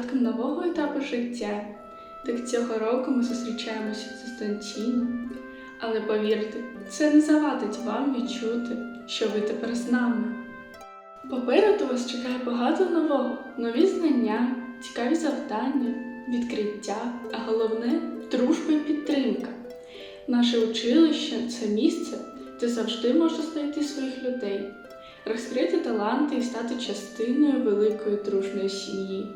початком нового етапу життя. Так цього року ми зустрічаємося дистанційно. Але повірте, це не завадить вам відчути, що ви тепер з нами. Попереду вас чекає багато нового, нові знання, цікаві завдання, відкриття, а головне дружба і підтримка. Наше училище це місце, де завжди можна знайти своїх людей, розкрити таланти і стати частиною великої дружної сім'ї.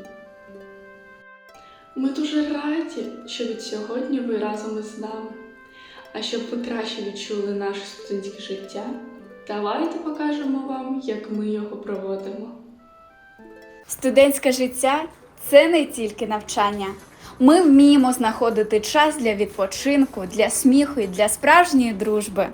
Ми дуже раді, що від сьогодні ви разом із нами. А щоб ви краще відчули наше студентське життя, давайте покажемо вам, як ми його проводимо. Студентське життя це не тільки навчання. Ми вміємо знаходити час для відпочинку, для сміху і для справжньої дружби.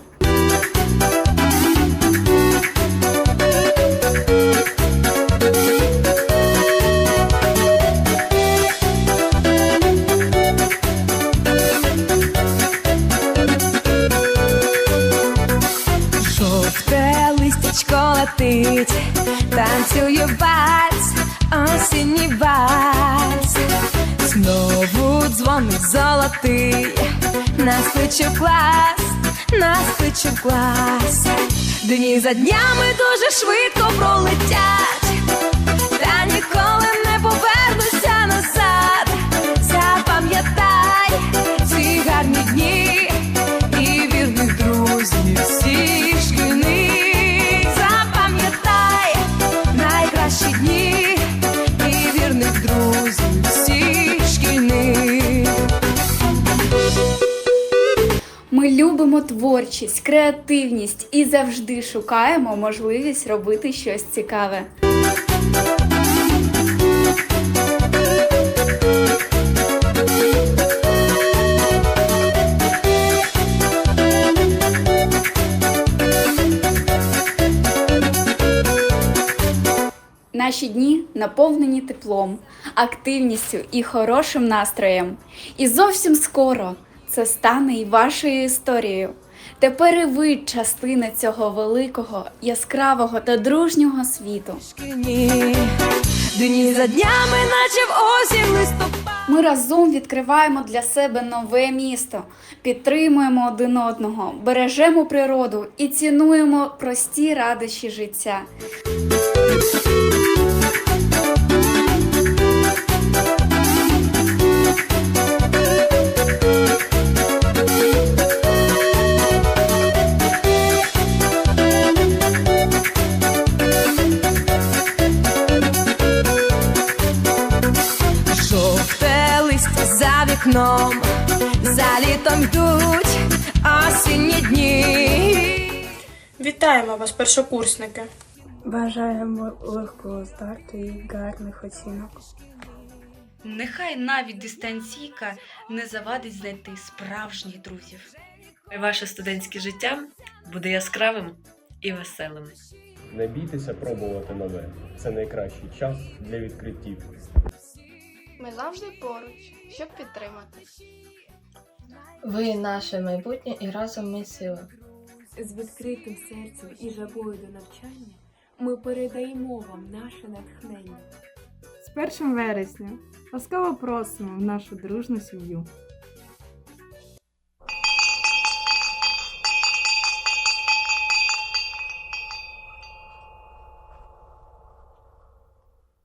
Летить, танцює вальс, осінній вальс. Знову дзвоник золотий, нас клас, нас клас. Дні за днями дуже швидко пролетять, любимо творчість, креативність і завжди шукаємо можливість робити щось цікаве. Наші дні наповнені теплом, активністю і хорошим настроєм. І зовсім скоро це стане і вашою історією. Тепер і ви частина цього великого, яскравого та дружнього світу. Дні за днями, наче в осінь листопад. Ми разом відкриваємо для себе нове місто, підтримуємо один одного, бережемо природу і цінуємо прості радощі життя. Вікном, за літом йдуть осінні дні. Вітаємо вас, першокурсники! Бажаємо легкого старту і гарних оцінок. Нехай навіть дистанційка не завадить знайти справжніх друзів. Ваше студентське життя буде яскравим і веселим. Не бійтеся пробувати нове. Це найкращий час для відкриттів. Ми завжди поруч, щоб підтримати. Ви наше майбутнє і разом ми сила. З відкритим серцем і жагою до навчання ми передаємо вам наше натхнення. З 1 вересня ласкаво просимо в нашу дружну сім'ю.